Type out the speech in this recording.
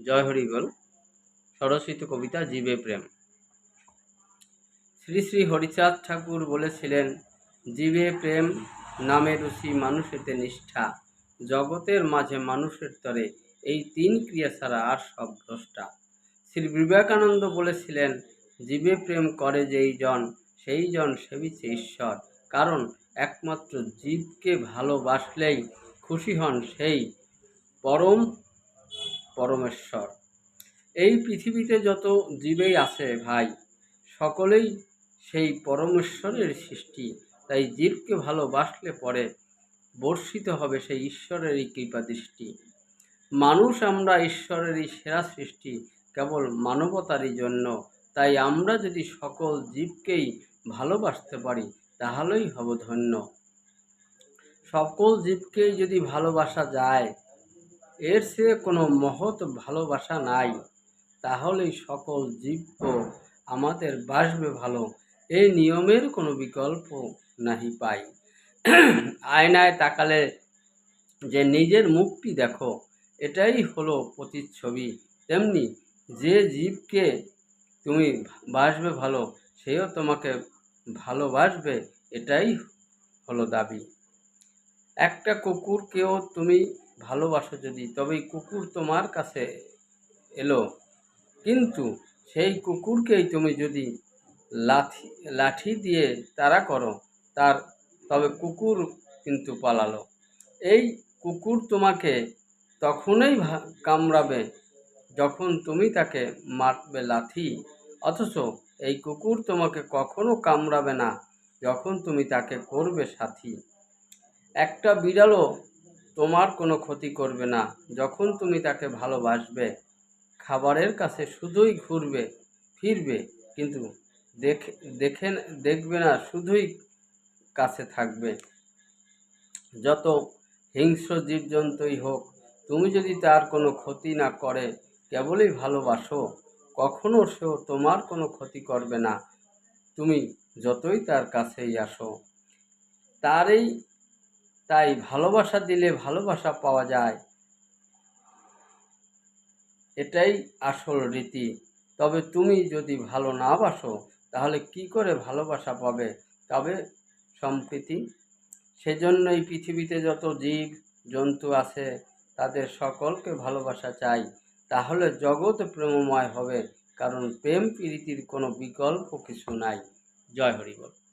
জয় হরিবল স্বরচিত কবিতা জীবে প্রেম। শ্রী শ্রী হরিচাঁদ ঠাকুর বলেছিলেন, জীবে প্রেম নামে রুচি মানুষেতে নিষ্ঠা। জগতের মাঝে মানুষের তরে এই তিন ক্রিয়া ছাড়া আর সব ভ্রষ্টা শ্রী বিবেকানন্দ বলেছিলেন, জীবে প্রেম করে যেই জন, সেই জন সেবিছে ঈশ্বর। কারণ একমাত্র জীবকে ভালোবাসলেই খুশি হন সেই পরম পরমেশ্বর। এই পৃথিবীতে যত জীবেই আছে ভাই, সকলেই সেই পরমেশ্বরের সৃষ্টি। তাই জীবকে ভালোবাসলে পরে বর্ষিত হবে সেই ঈশ্বরেরই কৃপা দৃষ্টি। মানুষ আমরা ঈশ্বরেরই সেরা সৃষ্টি, কেবল মানবতারই জন্য। তাই আমরা যদি সকল জীবকেই ভালোবাসতে পারি, তাহলেই হব ধন্য। সকল জীবকেই যদি ভালোবাসা যায় এর সে কোনো মহৎ ভালোবাসা নাই। তাহলেই সকল জীবও আমাদের বাসবে ভালো। এই নিয়মের কোনো বিকল্প নাহি পাই। আয়নায় তাকালে যে নিজের মুখটি দেখো, এটাই হলো প্রতিচ্ছবি। তেমনি যে জীবকে তুমি বাসবে ভালো, সেও তোমাকে ভালোবাসবে, এটাই হলো দাবি। একটা কুকুরকেও তুমি ভালোবাসো যদি, তবেই কুকুর তোমার কাছে এলো। কিন্তু সেই কুকুরকেই তুমি যদি লাঠি লাঠি দিয়ে তারা করো, তার, তবে কুকুর কিন্তু পালালো। এই কুকুর তোমাকে তখনই কামড়াবে যখন তুমি তাকে মারবে লাথি। অথচ এই কুকুর তোমাকে কখনো কামড়াবে না যখন তুমি তাকে করবে সাথী। একটা বিড়ালও তোমার কোনো ক্ষতি করবে না। যখন তুমি তাকে ভালোবাসবে, খাবারের কাছে শুধুই ঘুরবে, ফিরবে, কিন্তু দেখে দেখে দেখবে না, শুধুই কাছে থাকবে। যত হিংস্র জীবজন্তুই হোক, তুমি যদি তার কোনো ক্ষতি না করে, কেবলই ভালোবাসো, কখনো সেও তোমার কোনো ক্ষতি করবে না। তুমি যতই তার কাছেই আসো, তারই তাই ভালোবাসা দিলে ভালোবাসা পাওয়া যায়। এটাই আসল রীতি। তবে তুমি যদি ভালো না বাসো, তাহলে কি করে ভালোবাসা পাবে? তবে সম্প্রীতি। সেজন্য এই পৃথিবীতে যত জীব, জন্তু আছে, তাদের সকলকে ভালোবাসা চাই। তাহলে জগৎ প্রেমময় হবে, কারণ প্রেম প্রীতির কোনো বিকল্প কিছু নাই। জয় হরি বল